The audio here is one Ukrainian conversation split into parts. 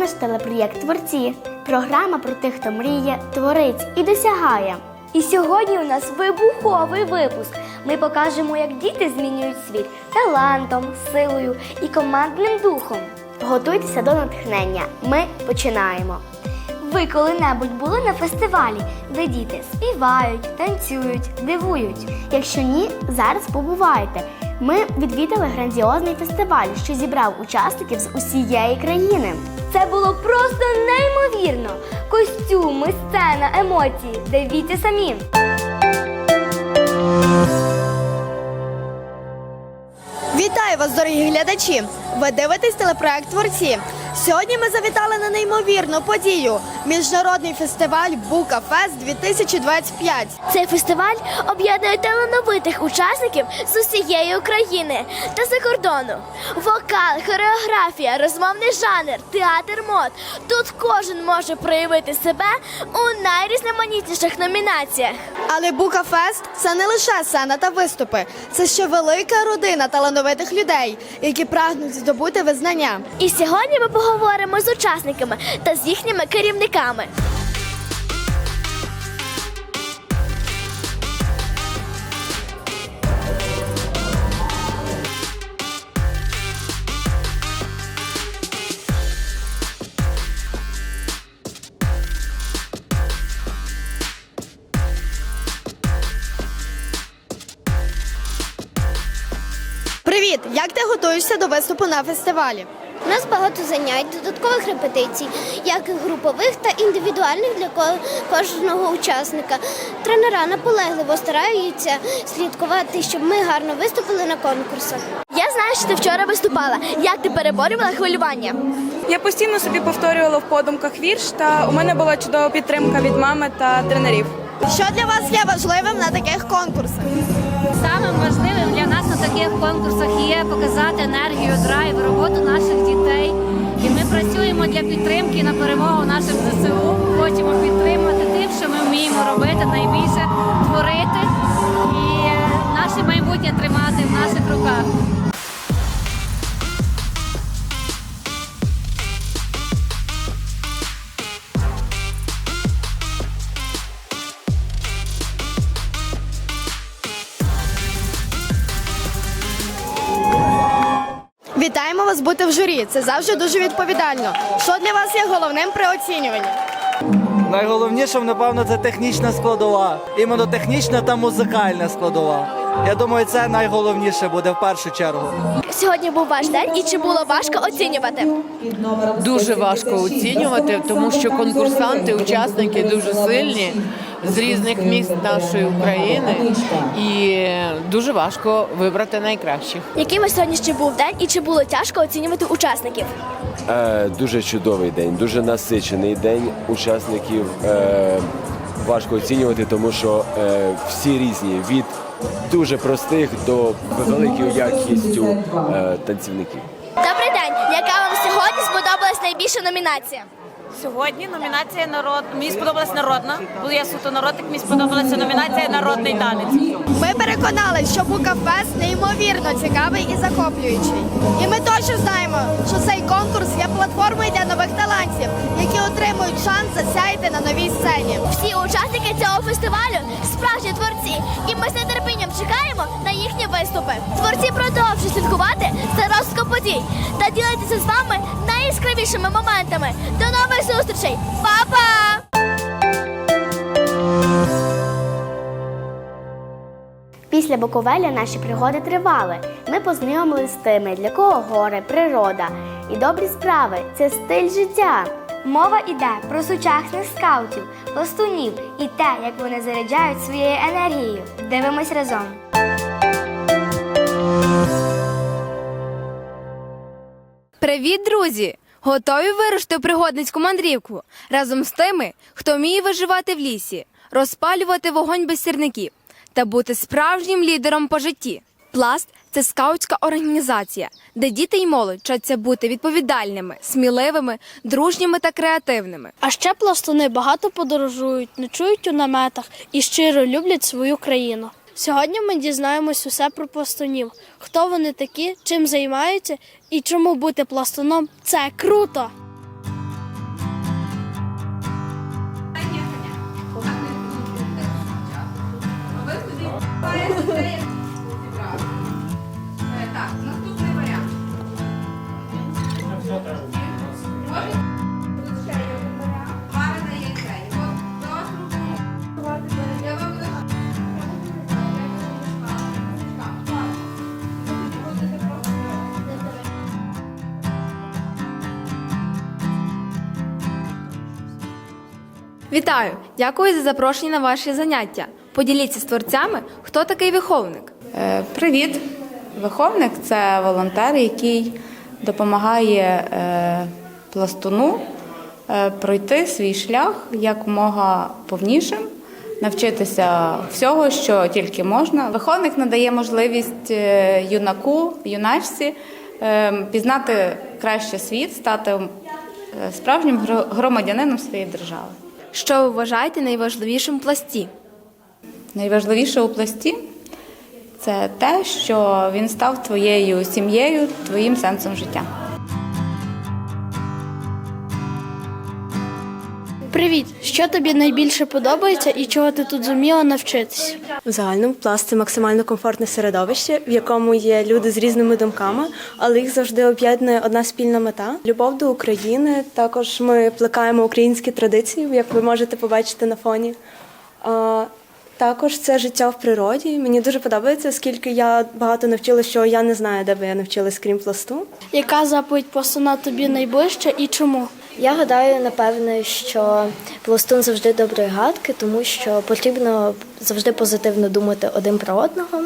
наш телепроєкт Творці. Програма про тих, хто мріє, творить і досягає. І сьогодні у нас вибуховий випуск. Ми покажемо, як діти змінюють світ талантом, силою і командним духом. Готуйтеся до натхнення. Ми починаємо. Ви коли-небудь були на фестивалі, де діти співають, танцюють, дивують. Якщо ні, зараз побувайте. Ми відвідали грандіозний фестиваль, що зібрав учасників з усієї країни. Це було просто неймовірно. Костюми, сцена, емоції. Дивіться самі. Вітаю вас, дорогі глядачі! Ви дивитесь телепроект Творці. Сьогодні ми завітали на неймовірну подію міжнародний фестиваль Бука Фест 2025. Цей фестиваль об'єднує талановитих учасників з усієї України та за кордону. Вокал, хореографія, розмовний жанр, театр мод. Тут кожен може проявити себе у найрізноманітніших номінаціях. Але Бука Фест це не лише сцена та виступи, це ще велика родина талановитих людей, які прагнуть здобути визнання. І сьогодні ми поговоримо з учасниками та з їхніми керівниками. Привіт! Як ти готуєшся до виступу на фестивалі? У нас багато занять, додаткових репетицій, як і групових та індивідуальних для ко- кожного учасника. Тренера наполегливо стараються слідкувати, щоб ми гарно виступили на конкурсах. Я знаю, що ти вчора виступала. Як ти переборювала хвилювання? Я постійно собі повторювала в подумках вірш, та у мене була чудова підтримка від мами та тренерів. Що для вас є важливим на таких конкурсах? Самим важливим для нас на таких конкурсах є показати енергію, драйв, роботу наших дітей. І ми працюємо для підтримки на перемогу нашим ЗСУ. Хочемо підтримати тим, що ми вміємо робити найбільше творити і е, наше майбутнє тримати в наших руках. Вас бути в журі. Це завжди дуже відповідально. Що для вас є головним при оцінюванні? Найголовніше, напевно, це технічна складова. Іменно технічна та музикальна складова. Я думаю, це найголовніше буде в першу чергу. Сьогодні був ваш день, і чи було важко оцінювати? Дуже важко оцінювати, тому що конкурсанти, учасники дуже сильні з різних міст нашої України, і дуже важко вибрати найкращих. Яким сьогодні ще був день, і чи було тяжко оцінювати учасників? Е, дуже чудовий день, дуже насичений день учасників. Е, важко оцінювати, тому що е, всі різні від дуже простих до великою якістю е, танцівників. Добрий день! Яка вам сьогодні сподобалась найбільша номінація? Сьогодні номінація народ. Мені сподобалась народна, бо я суто народник, мені сподобалася номінація Народний танець. Ми переконали, що Бука Фест неймовірно цікавий і захоплюючий. І ми точно знаємо, що цей конкурс є платформою для нових талантів, які отримують шанс засяяти на новій сцені. Всі учасники цього фестивалю справжні творці, і ми з нетерпінням чекаємо на їхні виступи. Творці продовжують слідкувати за розвитком подій та ділитися з вами найяскравішими моментами. До нових зустрічей! Па-па! Після Буковеля наші пригоди тривали. Ми познайомилися з тими, для кого гори, природа і добрі справи це стиль життя. Мова йде про сучасних скаутів, пластунів і те, як вони заряджають своєю енергією. Дивимось разом. Привіт, друзі! Готові вирушити у пригодницьку мандрівку разом з тими, хто вміє виживати в лісі, розпалювати вогонь без сірників та бути справжнім лідером по житті. Пласт це скаутська організація, де діти й молодь вчаться бути відповідальними, сміливими, дружніми та креативними. А ще пластуни багато подорожують, ночують у наметах і щиро люблять свою країну. Сьогодні ми дізнаємось усе про пластунів, хто вони такі, чим займаються і чому бути пластуном це круто. Вітаю! Дякую за запрошення на ваші заняття. Поділіться з творцями, хто такий виховник. Е, привіт, виховник це волонтер, який допомагає е, пластуну е, пройти свій шлях якомога повнішим, навчитися всього, що тільки можна. Виховник надає можливість е, юнаку, юначці пізнати краще світ, стати справжнім гро- громадянином своєї держави. Що ви вважаєте найважливішим в пласті? Найважливіше у пласті це те, що він став твоєю сім'єю, твоїм сенсом життя. Привіт! Що тобі найбільше подобається і чого ти тут зуміла навчитися? В загальному пласт це максимально комфортне середовище, в якому є люди з різними думками, але їх завжди об'єднує одна спільна мета любов до України. Також ми плекаємо українські традиції, як ви можете побачити на фоні. Також це життя в природі. Мені дуже подобається, оскільки я багато навчила, що я не знаю, де би я навчилась, крім пласту. Яка заповідь пластуна тобі найближча і чому? Я гадаю, напевне, що пластун завжди доброї гадки, тому що потрібно завжди позитивно думати один про одного,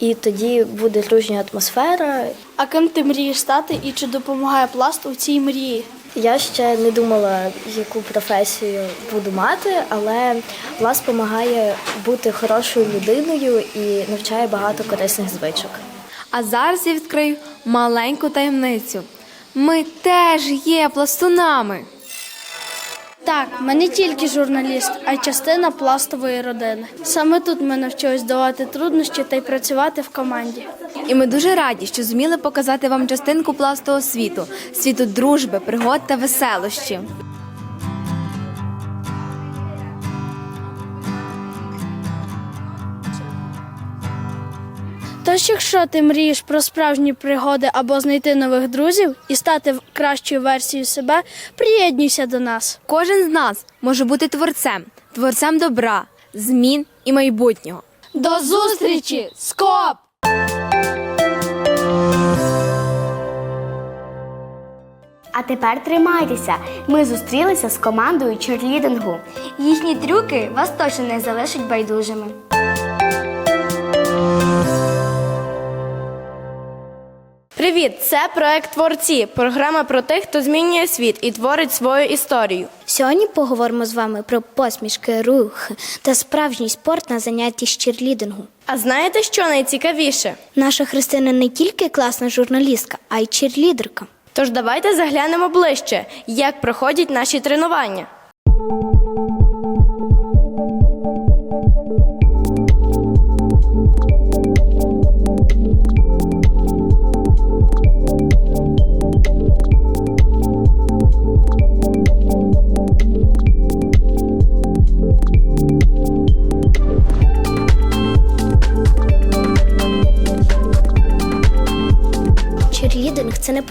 і тоді буде дружня атмосфера. А ким ти мрієш стати і чи допомагає пласт у цій мрії? Я ще не думала, яку професію буду мати, але влас допомагає бути хорошою людиною і навчає багато корисних звичок. А зараз я відкрию маленьку таємницю. Ми теж є пластунами. Так, ми не тільки журналіст, а й частина пластової родини. Саме тут ми навчились долати труднощі та й працювати в команді. І ми дуже раді, що зуміли показати вам частинку пластового світу, світу дружби, пригод та веселощі. Тож, якщо ти мрієш про справжні пригоди або знайти нових друзів і стати кращою версією себе, приєднуйся до нас. Кожен з нас може бути творцем, творцем добра, змін і майбутнього. До зустрічі! Скоп! А тепер тримайтеся. Ми зустрілися з командою черлідингу. Їхні трюки вас точно не залишать байдужими. Привіт! Це проект Творці, програма про тих, хто змінює світ і творить свою історію. Сьогодні поговоримо з вами про посмішки, рух та справжній спорт на занятті з черлідингу. А знаєте, що найцікавіше? Наша Христина не тільки класна журналістка, а й черлідерка. Тож давайте заглянемо ближче, як проходять наші тренування.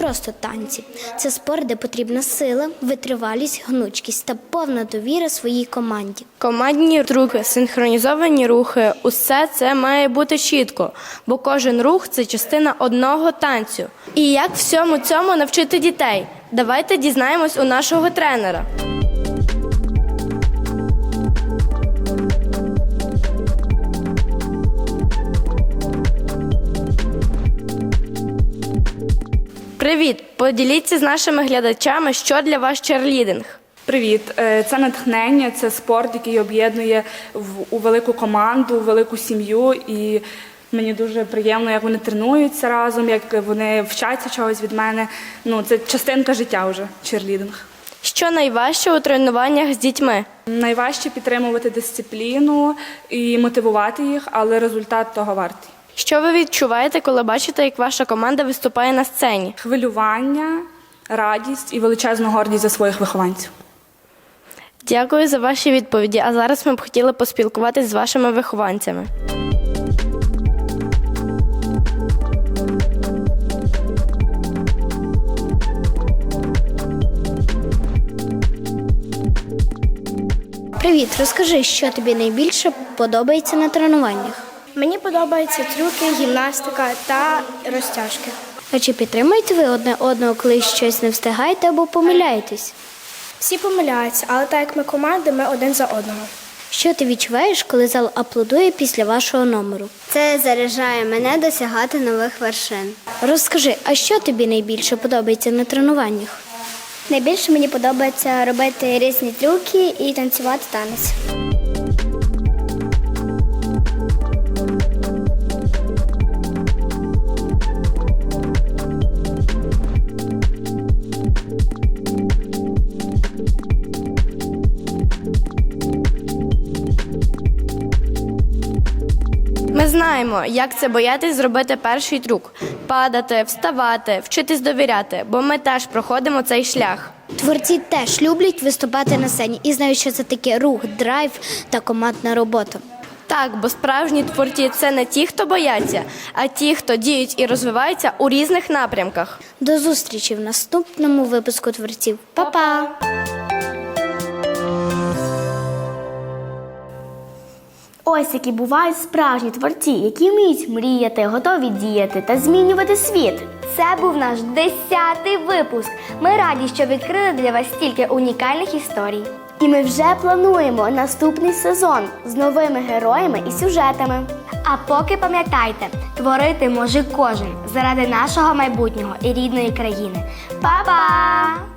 Просто танці, це спорт, де потрібна сила, витривалість, гнучкість та повна довіра своїй команді. Командні руки, синхронізовані рухи усе це має бути чітко, бо кожен рух це частина одного танцю. І як всьому цьому навчити дітей? Давайте дізнаємось у нашого тренера. Привіт! Поділіться з нашими глядачами, що для вас черлідинг. Привіт, Е, це натхнення, це спорт, який об'єднує у велику команду, у велику сім'ю. І мені дуже приємно, як вони тренуються разом, як вони вчаться чогось від мене. Ну, це частинка життя вже черлідинг. Що найважче у тренуваннях з дітьми? Найважче підтримувати дисципліну і мотивувати їх, але результат того вартий. Що ви відчуваєте, коли бачите, як ваша команда виступає на сцені? Хвилювання, радість і величезну гордість за своїх вихованців. Дякую за ваші відповіді. А зараз ми б хотіли поспілкуватись з вашими вихованцями. Привіт, розкажи, що тобі найбільше подобається на тренуваннях. Мені подобаються трюки, гімнастика та розтяжки. А чи підтримуєте ви одне одного, коли щось не встигаєте або помиляєтесь? Всі помиляються, але так як ми команда, ми один за одного. Що ти відчуваєш, коли зал аплодує після вашого номеру? Це заряджає мене досягати нових вершин. Розкажи, а що тобі найбільше подобається на тренуваннях? Найбільше мені подобається робити різні трюки і танцювати танець. Знаємо, як це боятись зробити перший трюк: падати, вставати, вчитись довіряти, бо ми теж проходимо цей шлях. Творці теж люблять виступати на сцені і знають, що це таке рух, драйв та командна робота. Так, бо справжні творці це не ті, хто бояться, а ті, хто діють і розвиваються у різних напрямках. До зустрічі в наступному випуску творців. Па-па! Ось які бувають справжні творці, які вміють мріяти, готові діяти та змінювати світ. Це був наш десятий випуск. Ми раді, що відкрили для вас стільки унікальних історій. І ми вже плануємо наступний сезон з новими героями і сюжетами. А поки пам'ятайте, творити може кожен заради нашого майбутнього і рідної країни. Па-па!